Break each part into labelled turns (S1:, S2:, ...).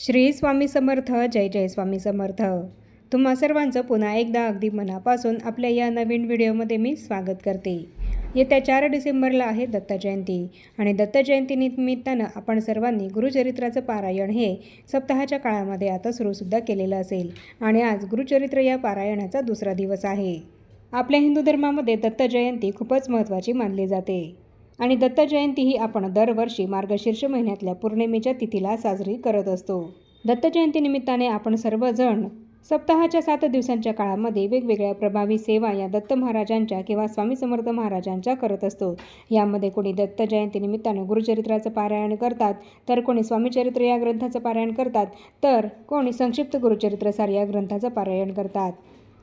S1: श्री स्वामी समर्थ जय जय स्वामी समर्थ. तुम्हा सर्वांचं पुन्हा एकदा अगदी मनापासून आपल्या या नवीन व्हिडिओमध्ये मी स्वागत करते. येत्या चार डिसेंबरला आहे दत्त जयंती आणि दत्त जयंतीनिमित्तानं आपण सर्वांनी गुरुचरित्राचं पारायण हे सप्ताहाच्या काळामध्ये आता सुरूसुद्धा केलेलं असेल आणि आज गुरुचरित्र या पारायणाचा दुसरा दिवस आहे. आपल्या हिंदू धर्मामध्ये दत्त जयंती खूपच महत्त्वाची मानली जाते. आणि दत्तजयंती ही आपण दरवर्षी मार्गशीर्ष महिन्यातल्या पौर्णिमेच्या तिथीला साजरी करत असतो. दत्त जयंतीनिमित्ताने आपण सर्वजण सप्ताहाच्या सात दिवसांच्या काळामध्ये वेगवेगळ्या प्रभावी सेवा या दत्त महाराजांच्या किंवा स्वामी समर्थ महाराजांच्या करत असतो. यामध्ये कोणी दत्त जयंतीनिमित्तानं गुरुचरित्राचं पारायण करतात तर कोणी स्वामीचरित्र या ग्रंथाचं पारायण करतात तर कोणी संक्षिप्त गुरुचरित्रसार या ग्रंथाचं पारायण करतात.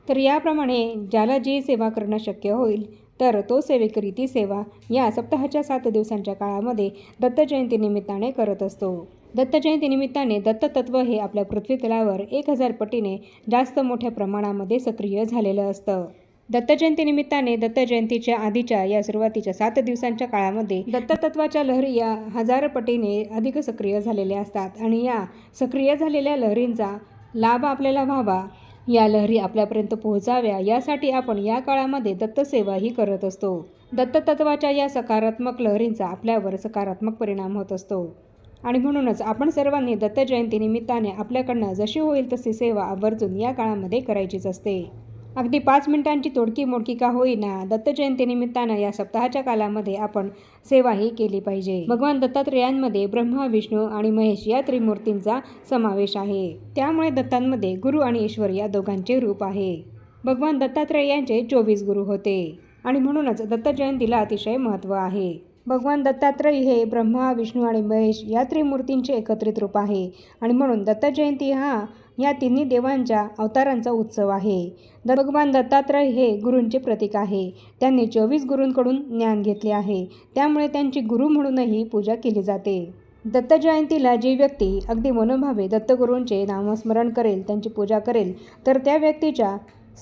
S1: तर याप्रमाणे ज्याला जी सेवा करणं शक्य होईल तर तो सेवेकरी ती सेवा या सप्ताहाच्या सात दिवसांच्या काळामध्ये दत्तजयंतीनिमित्ताने करत असतो. दत्त जयंतीनिमित्ताने दत्ततत्व हे आपल्या पृथ्वीतलावर एक हजार पटीने जास्त मोठ्या प्रमाणामध्ये सक्रिय झालेलं असतं. दत्त जयंतीनिमित्ताने आधीच्या या सुरुवातीच्या सात दिवसांच्या काळामध्ये दत्ततत्वाच्या लहरी या हजार पटीने अधिक सक्रिय झालेल्या असतात आणि या सक्रिय झालेल्या लहरींचा लाभ आपल्याला व्हावा या लहरी आपल्यापर्यंत पोहोचाव्या यासाठी आपण या काळामध्ये दत्तसेवाही करत असतो. दत्ततत्वाच्या या सकारात्मक लहरींचा आपल्यावर सकारात्मक परिणाम होत असतो. आणि म्हणूनच आपण सर्वांनी दत्त जयंतीनिमित्ताने आपल्याकडनं जशी होईल तशी सेवा आवर्जून या काळामध्ये करायचीच असते. अगदी पाच मिनिटांची तोडकी मोडकी का होईना दत्तजयंतीनिमित्तानं या सप्ताहाच्या कालामध्ये आपण सेवाही केली पाहिजे. भगवान दत्तात्रेयांमध्ये ब्रह्मा विष्णू आणि महेश या त्रिमूर्तींचा समावेश आहे. त्यामुळे दत्तांमध्ये गुरु आणि ईश्वर या दोघांचे रूप आहे. भगवान दत्तात्रेय यांचे चोवीस गुरु होते आणि म्हणूनच दत्त जयंतीला अतिशय महत्त्व आहे. भगवान दत्तात्रय हे ब्रह्मा विष्णू आणि महेश या त्रिमूर्तींचे एकत्रित रूप आहे आणि म्हणून दत्त जयंती हा या तिन्ही देवांच्या अवतारांचा उत्सव आहे. द भगवान दत्तात्रय हे गुरूंचे प्रतीक आहे. त्यांनी चोवीस गुरूंकडून ज्ञान घेतले आहे. त्यामुळे त्यांची गुरु म्हणूनही पूजा केली जाते. दत्त जयंतीला जी व्यक्ती अगदी मनोभावे दत्तगुरूंचे नामस्मरण करेल त्यांची पूजा करेल तर त्या व्यक्तीच्या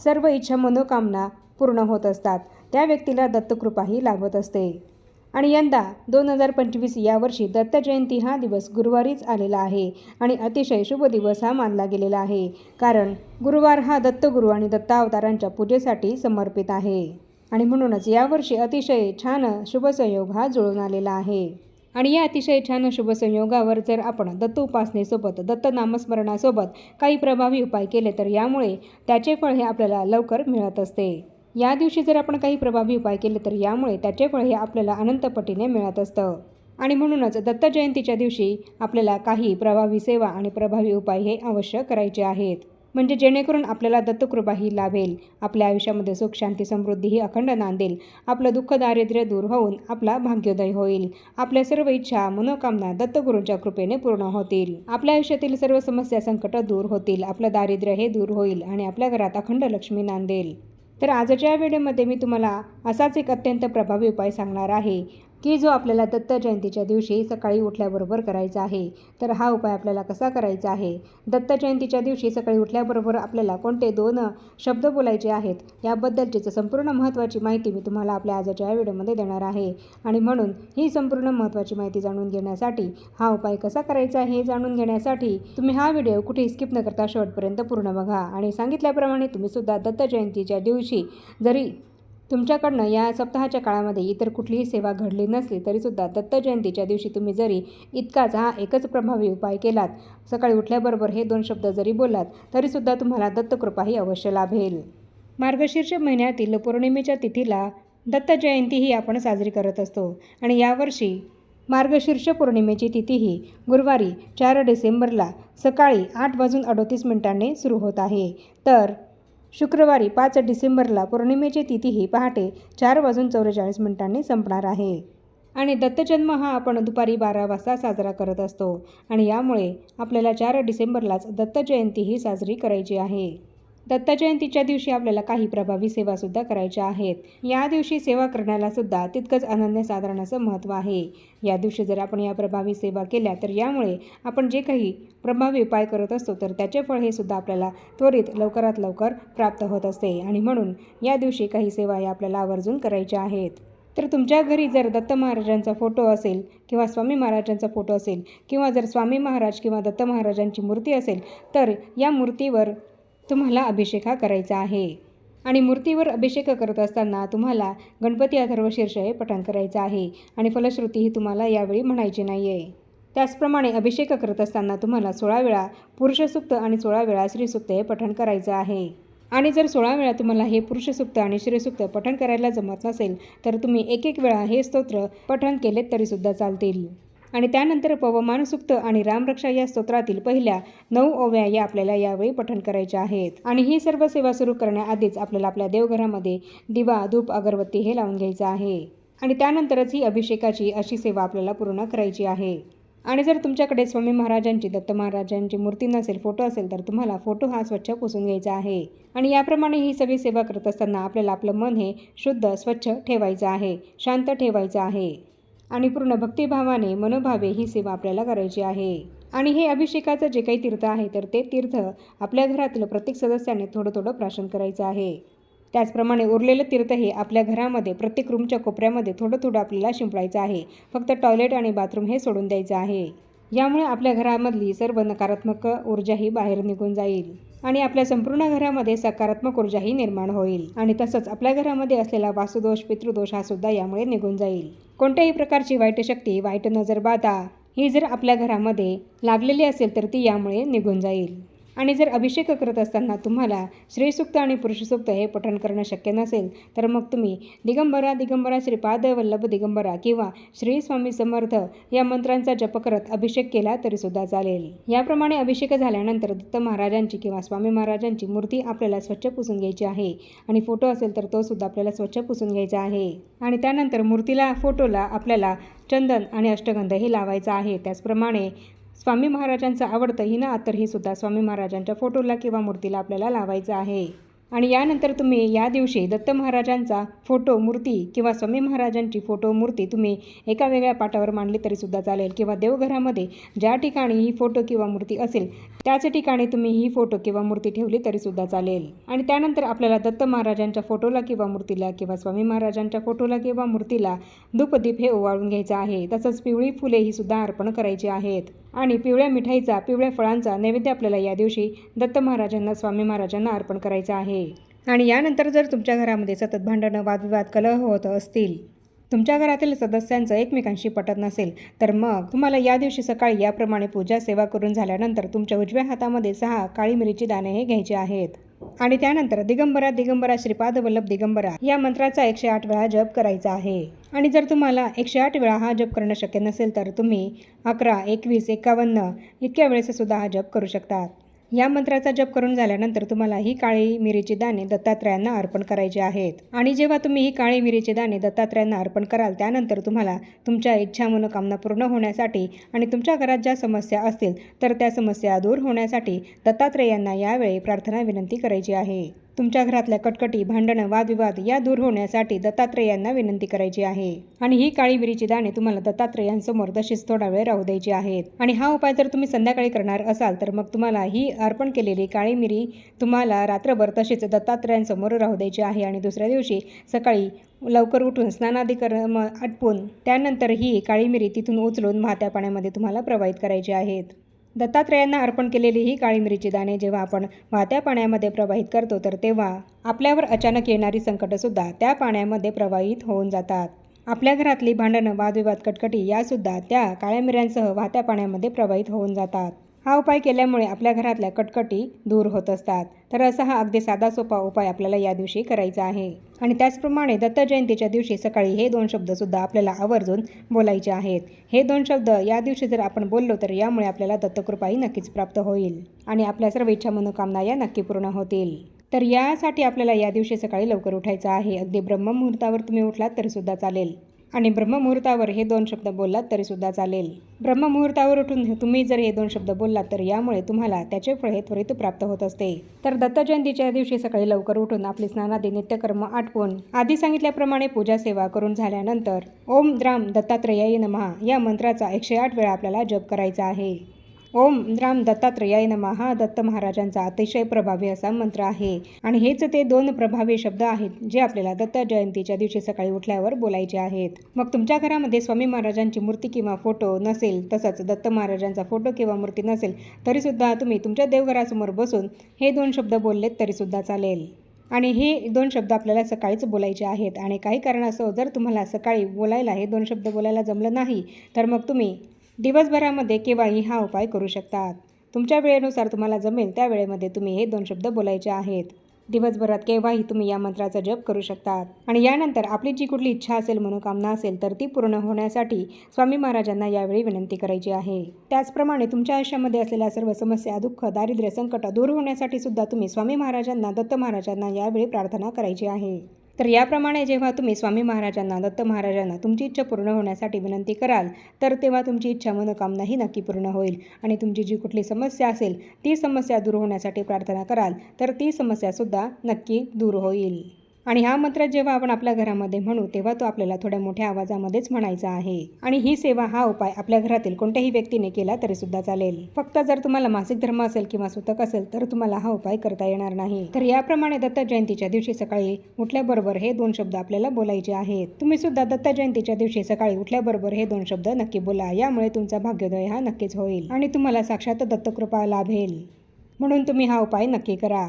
S1: सर्व इच्छा मनोकामना पूर्ण होत असतात. त्या व्यक्तीला दत्तकृपाही लाभत असते. आणि यंदा दोन हजार पंचवीस यावर्षी दत्त जयंती हा दिवस गुरुवारीच आलेला आहे आणि अतिशय शुभ दिवस हा मानला गेलेला आहे. कारण गुरुवार हा दत्तगुरू आणि दत्तावतारांच्या पूजेसाठी समर्पित आहे. आणि म्हणूनच यावर्षी अतिशय छान शुभसंयोग हा जुळून आलेला आहे. आणि या अतिशय छान शुभसंयोगावर जर आपण दत्त उपासनेसोबत दत्त नामस्मरणासोबत काही प्रभावी उपाय केले तर यामुळे त्याचे फळ हे आपल्याला लवकर मिळत असते. या दिवशी जर आपण काही प्रभावी उपाय केले तर यामुळे त्याचे फळ हे आपल्याला अनंतपटीने मिळत असतं. आणि म्हणूनच दत्त जयंतीच्या दिवशी आपल्याला काही प्रभावी सेवा आणि प्रभावी उपाय हे अवश्य करायचे आहेत. म्हणजे जेणेकरून आपल्याला दत्तकृपाही लाभेल आपल्या आयुष्यामध्ये सुख शांती समृद्धी ही अखंड नांदेल आपलं दुःख दारिद्र्य दूर होऊन आपला भाग्योदय होईल. आपल्या सर्व इच्छा मनोकामना दत्तगुरूंच्या कृपेने पूर्ण होतील. आपल्या आयुष्यातील सर्व समस्या संकट दूर होतील. आपलं दारिद्र्य हे दूर होईल आणि आपल्या घरात अखंड लक्ष्मी नांदेल. तर आजच्या व्हिडिओमध्ये मी तुम्हाला असाच एक अत्यंत प्रभावी उपाय सांगणार आहे. की जो आपल्याला दत्त जयंतीच्या दिवशी सकाळी उठल्याबरोबर करायचा आहे तर हा उपाय आपल्याला कसा करायचा आहे? दत्त जयंतीच्या दिवशी सकाळी उठल्याबरोबर आपल्याला कोणते दोन शब्द बोलायचे आहेत? याबद्दलचीच संपूर्ण महत्त्वाची माहिती मी तुम्हाला आपल्या आजच्या या व्हिडिओमध्ये देणार आहे. आणि म्हणून ही संपूर्ण महत्त्वाची माहिती जाणून घेण्यासाठी हा उपाय कसा करायचा आहे हे जाणून घेण्यासाठी तुम्ही हा व्हिडिओ कुठे स्किप न करता शेवटपर्यंत पूर्ण बघा. आणि सांगितल्याप्रमाणे तुम्हीसुद्धा दत्त जयंतीच्या दिवशी जरी तुमच्याकडनं या सप्ताहाच्या काळामध्ये इतर कुठलीही सेवा घडली नसली तरीसुद्धा दत्त जयंतीच्या दिवशी तुम्ही जरी इतकाच हा एकच प्रभावी उपाय केलात सकाळी उठल्याबरोबर हे दोन शब्द जरी बोललात तरीसुद्धा तुम्हाला दत्तकृपाही अवश्य लाभेल. मार्गशीर्ष महिन्यातील पौर्णिमेच्या तिथीला दत्त जयंती ही आपण साजरी करत असतो आणि यावर्षी मार्गशीर्ष पौर्णिमेची तिथी ही गुरुवारी चार डिसेंबरला सकाळी आठ वाजून अडोतीस मिनिटांनी सुरू होत आहे. तर शुक्रवारी पाच डिसेंबरला पौर्णिमेची तिथी ही पहाटे चार वाजून चौवेचाळीस मिनिटांनी संपणार आहे. आणि दत्तजन्म हा आपण दुपारी बारा वाजता साजरा करत असतो. आणि यामुळे आपल्याला चार डिसेंबरलाच दत्तजयंतीही ही साजरी करायची आहे. दत्त जयंतीच्या दिवशी आपल्याला काही प्रभावी सेवासुद्धा करायच्या आहेत. या दिवशी सेवा करण्याला सुद्धा तितकंच अनन्यसाधारण असं महत्त्व आहे. या दिवशी जर आपण या प्रभावी सेवा केल्या तर यामुळे आपण जे काही प्रभावी उपाय करत असतो तर त्याचे फळ हे सुद्धा आपल्याला त्वरित लवकरात लवकर प्राप्त होत असते. आणि म्हणून या दिवशी काही सेवा या आपल्याला आवर्जून करायच्या आहेत. तर तुमच्या घरी जर दत्त महाराजांचा फोटो असेल किंवा स्वामी महाराजांचा फोटो असेल किंवा जर स्वामी महाराज किंवा दत्त महाराजांची मूर्ती असेल तर या मूर्तीवर तुम्हाला अभिषेक हा करायचा आहे. आणि मूर्तीवर अभिषेक करत असताना तुम्हाला गणपती अथर्व शीर्ष हे पठण करायचं आहे. आणि फलश्रुती ही तुम्हाला यावेळी म्हणायची नाही आहे त्याचप्रमाणे अभिषेक करत असताना तुम्हाला सोळा वेळा पुरुषसुक्त आणि सोळा वेळा श्रीसूक्त हे पठण करायचं आहे. आणि जर सोळा वेळा तुम्हाला हे पुरुषसुक्त आणि श्रीसुक्त पठण करायला जमत नसेल तर तुम्ही एक एक वेळा हे स्तोत्र पठण केलेत तरीसुद्धा चालतील. आणि त्यानंतर पवमानसुक्त आणि रामरक्षा या स्तोत्रातील पहिल्या नऊ ओव्या या आपल्याला यावेळी पठण करायच्या आहेत. आणि ही सर्व सेवा सुरू करण्याआधीच आपल्याला आपल्या देवघरामध्ये दिवा धूप अगरबत्ती हे लावून घ्यायचं आहे. आणि त्यानंतरच ही अभिषेकाची अशी सेवा आपल्याला पूर्ण करायची आहे. आणि जर तुमच्याकडे स्वामी महाराजांची दत्त महाराजांची मूर्ती नसेल फोटो असेल तर तुम्हाला फोटो हा स्वच्छ पुसून घ्यायचा आहे. आणि याप्रमाणे ही सगळी सेवा करत असताना आपल्याला आपलं मन हे शुद्ध स्वच्छ ठेवायचं आहे शांत ठेवायचं आहे. आणि पूर्ण भक्तिभावाने मनोभावे ही सेवा आपल्याला करायची आहे. आणि हे अभिषेकाचं जे काही तीर्थ आहे तर ते तीर्थ आपल्या घरातील प्रत्येक सदस्याने थोडं थोडं प्राशन करायचं आहे. त्याचप्रमाणे उरलेलं तीर्थ हे आपल्या घरामध्ये प्रत्येक रूमच्या कोपऱ्यामध्ये थोडं थोडं आपल्याला शिंपडायचं आहे. फक्त टॉयलेट आणि बाथरूम हे सोडून द्यायचं आहे. यामुळे आपल्या घरामधली सर्व नकारात्मक ऊर्जाही बाहेर निघून जाईल आणि आपल्या संपूर्ण घरामध्ये सकारात्मक ऊर्जाही निर्माण होईल. आणि तसंच आपल्या घरामध्ये असलेला वासुदोष पितृदोष हा सुद्धा यामुळे निघून जाईल. कोणत्याही प्रकारची वाईट शक्ती वाईट नजर बाधा ही जर आपल्या घरामध्ये लागलेली असेल तर ती यामुळे निघून जाईल. आणि जर अभिषेक करत असताना तुम्हाला श्रीसुक्त आणि पुरुषसुक्त हे पठण करणं शक्य नसेल तर मग तुम्ही दिगंबरा दिगंबरा श्रीपाद वल्लभ दिगंबरा किंवा श्री स्वामी समर्थ या मंत्रांचा जप करत अभिषेक केला तरीसुद्धा चालेल. याप्रमाणे अभिषेक झाल्यानंतर दत्त महाराजांची किंवा स्वामी महाराजांची मूर्ती आपल्याला स्वच्छ पुसून घ्यायची आहे आणि फोटो असेल तर तो सुद्धा आपल्याला स्वच्छ पुसून घ्यायचा आहे. आणि त्यानंतर मूर्तीला फोटोला आपल्याला चंदन आणि अष्टगंध हे लावायचं आहे. त्याचप्रमाणे स्वामी महाराजांचं आवडतं हिना तर हे सुद्धा स्वामी महाराजांच्या फोटोला किंवा मूर्तीला आपल्याला लावायचं आहे. आणि यानंतर तुम्ही या दिवशी दत्त महाराजांचा फोटो मूर्ती किंवा स्वामी महाराजांची फोटो मूर्ती तुम्ही एका वेगळ्या पाटावर मांडली तरीसुद्धा चालेल. किंवा देवघरामध्ये ज्या ठिकाणी ही फोटो किंवा मूर्ती असेल त्याच ठिकाणी तुम्ही ही फोटो किंवा मूर्ती ठेवली तरीसुद्धा चालेल. आणि त्यानंतर आपल्याला दत्त महाराजांच्या फोटोला किंवा मूर्तीला किंवा स्वामी महाराजांच्या फोटोला किंवा मूर्तीला धूपदीप हे ओवाळून घ्यायचं आहे. तसंच पिवळी फुले ही सुद्धा अर्पण करायची आहेत. आणि पिवळ्या मिठाईचा पिवळ्या फळांचा नैवेद्य आपल्याला या दिवशी दत्त महाराजांना स्वामी महाराजांना अर्पण करायचं आहे. आणि यानंतर जर तुमच्या घरामध्ये सतत भांडणं वादविवाद कलह होत असतील तुमच्या घरातील सदस्यांचं एकमेकांशी पटत नसेल तर मग तुम्हाला या दिवशी सकाळी याप्रमाणे पूजा सेवा करून झाल्यानंतर तुमच्या उजव्या हातामध्ये सहा काळी मिरीची दाणे हे घ्यायचे आहेत. आणि त्यानंतर दिगंबरा दिगंबरा श्रीपाद वल्लभ दिगंबरा या मंत्राचा एकशे आठ वेळा जप करायचा आहे. आणि जर तुम्हाला एकशे आठ वेळा हा जप करणं शक्य नसेल तर तुम्ही अकरा एकवीस एकावन्न इतक्या वेळेस सुद्धा हा जप करू शकतात या मंत्राचा जप करून झाल्यानंतर तुम्हाला ही काळी मिरीची दाणे दत्तात्रयांना अर्पण करायचे आहेत. आणि जेव्हा तुम्ही ही काळी मिरीची दाणे दत्तात्रयांना अर्पण कराल त्यानंतर तुम्हाला तुमच्या इच्छा मनोकामना पूर्ण होण्यासाठी आणि तुमच्या घरात ज्या समस्या असतील तर त्या समस्या दूर होण्यासाठी दत्तात्रेयांना यावेळी प्रार्थना विनंती करायची आहे. तुमच्या घरातल्या कटकटी भांडणं वादविवाद या दूर होण्यासाठी दत्तात्रेयांना विनंती करायची आहे. आणि ही काळी मिरीची दाणे तुम्हाला दत्तात्रेयांसमोर तशीच थोडा वेळ राहू द्यायची आहेत. आणि हा उपाय जर तुम्ही संध्याकाळी करणार असाल तर मग तुम्हाला ही अर्पण केलेली काळी मिरी तुम्हाला रात्रभर तशीच दत्तात्रेयांसमोर राहू द्यायची आहे. आणि दुसऱ्या दिवशी सकाळी लवकर उठून स्नानादी कर्म आटपून त्यानंतर ही काळी मिरी तिथून उचलून वाहत्या पाण्यामध्ये तुम्हाला प्रवाहित करायची आहेत. दत्तात्रेयांना अर्पण केलेली ही काळी मिरीची दाणे जेव्हा आपण वाहत्या पाण्यामध्ये प्रवाहित करतो तर तेव्हा आपल्यावर अचानक येणारी संकटंसुद्धा त्या पाण्यामध्ये प्रवाहित होऊन जातात. आपल्या घरातली भांडणं वादविवाद कटकटी यासुद्धा त्या काळ्या मिऱ्यांसह वाहत्या पाण्यामध्ये प्रवाहित होऊन जातात. हा उपाय केल्यामुळे आपल्या घरातल्या कटकटी दूर होत असतात. तर असा हा अगदी साधा सोपा उपाय आपल्याला या दिवशी करायचा आहे. आणि त्याचप्रमाणे दत्त जयंतीच्या दिवशी सकाळी हे दोन शब्दसुद्धा आपल्याला आवर्जून बोलायचे आहेत. हे दोन शब्द या दिवशी जर आपण बोललो तर यामुळे आपल्याला दत्तकृपाही नक्कीच प्राप्त होईल आणि आपल्या सर्व इच्छा मनोकामना या नक्की पूर्ण होतील. तर यासाठी आपल्याला या दिवशी सकाळी लवकर उठायचं आहे. अगदी ब्रह्ममुहूर्तावर तुम्ही उठलात तरीसुद्धा चालेल. आणि ब्रह्ममुहूर्तावर हे दोन शब्द बोललात तरीसुद्धा चालेल. ब्रह्ममुहूर्तावर उठून तुम्ही जर हे दोन शब्द बोललात तर यामुळे तुम्हाला त्याचे फळ हे त्वरित प्राप्त होत असते. तर दत्त जयंतीच्या दिवशी सकाळी लवकर उठून आपली स्नानादी नित्यकर्म आटपून आधी सांगितल्याप्रमाणे पूजा सेवा करून झाल्यानंतर ओम द्राम दत्तात्रयायी नमहा या मंत्राचा एकशे आठ वेळा आपल्याला जप करायचा आहे. ओम राम दत्तात्रेयाय नमहा दत्त महाराजांचा अतिशय प्रभावी असा मंत्र आहे. आणि हेच ते दोन प्रभावी शब्द आहेत जे आपल्याला दत्त जयंतीच्या दिवशी सकाळी उठल्यावर बोलायचे आहेत. मग तुमच्या घरामध्ये स्वामी महाराजांची मूर्ती किंवा फोटो नसेल तसंच दत्त महाराजांचा फोटो किंवा मूर्ती नसेल तरीसुद्धा तुम्ही तुमच्या देवघरासमोर बसून हे दोन शब्द बोललेत तरीसुद्धा चालेल. आणि हे दोन शब्द आपल्याला सकाळीच बोलायचे आहेत. आणि काही कारणास्तव जर तुम्हाला सकाळी बोलायला हे दोन शब्द बोलायला जमलं नाही तर मग तुम्ही दिवसभरामध्ये केव्हाही हा उपाय करू शकतात. तुमच्या वेळेनुसार तुम्हाला जमेल त्या वेळेमध्ये तुम्ही हे दोन शब्द बोलायचे आहेत. दिवसभरात केव्हाही तुम्ही या मंत्राचा जप करू शकतात. आणि यानंतर आपली जी कुठली इच्छा असेल मनोकामना असेल तर ती पूर्ण होण्यासाठी स्वामी महाराजांना यावेळी विनंती करायची आहे. त्याचप्रमाणे तुमच्या आयुष्यामध्ये असलेल्या सर्व समस्या दुःख दारिद्र्य संकट दूर होण्यासाठी सुद्धा तुम्ही स्वामी महाराजांना दत्त महाराजांना यावेळी प्रार्थना करायची आहे. तर याप्रमाणे जेव्हा तुम्ही स्वामी महाराजांना दत्त महाराजांना तुमची इच्छा पूर्ण होण्यासाठी विनंती कराल तर तेव्हा तुमची इच्छा मनोकामनाही नक्की पूर्ण होईल. आणि तुमची जी कुठली समस्या असेल ती समस्या दूर होण्यासाठी प्रार्थना कराल तर ती समस्यासुद्धा नक्की दूर होईल. आणि हा मंत्र जेव्हा आपण आपल्या घरामध्ये म्हणू तेव्हा तो आपल्याला थोड्या मोठ्या आवाजामध्येच म्हणायचा आहे. आणि ही सेवा हा उपाय आपल्या घरातील कोणत्याही व्यक्तीने केला तरी सुद्धा चालेल. फक्त जर तुम्हाला मासिक धर्म असेल किंवा सुतक असेल तर तुम्हाला हा उपाय करता येणार नाही. तर याप्रमाणे दत्त जयंतीच्या दिवशी सकाळी उठल्याबरोबर हे दोन शब्द आपल्याला बोलायचे आहेत. तुम्ही सुद्धा दत्त जयंतीच्या दिवशी सकाळी उठल्याबरोबर हे दोन शब्द नक्की बोला. यामुळे तुमचा भाग्योदय हा नक्कीच होईल. आणि तुम्हाला साक्षात दत्तकृपा लाभेल. म्हणून तुम्ही हा उपाय नक्की करा.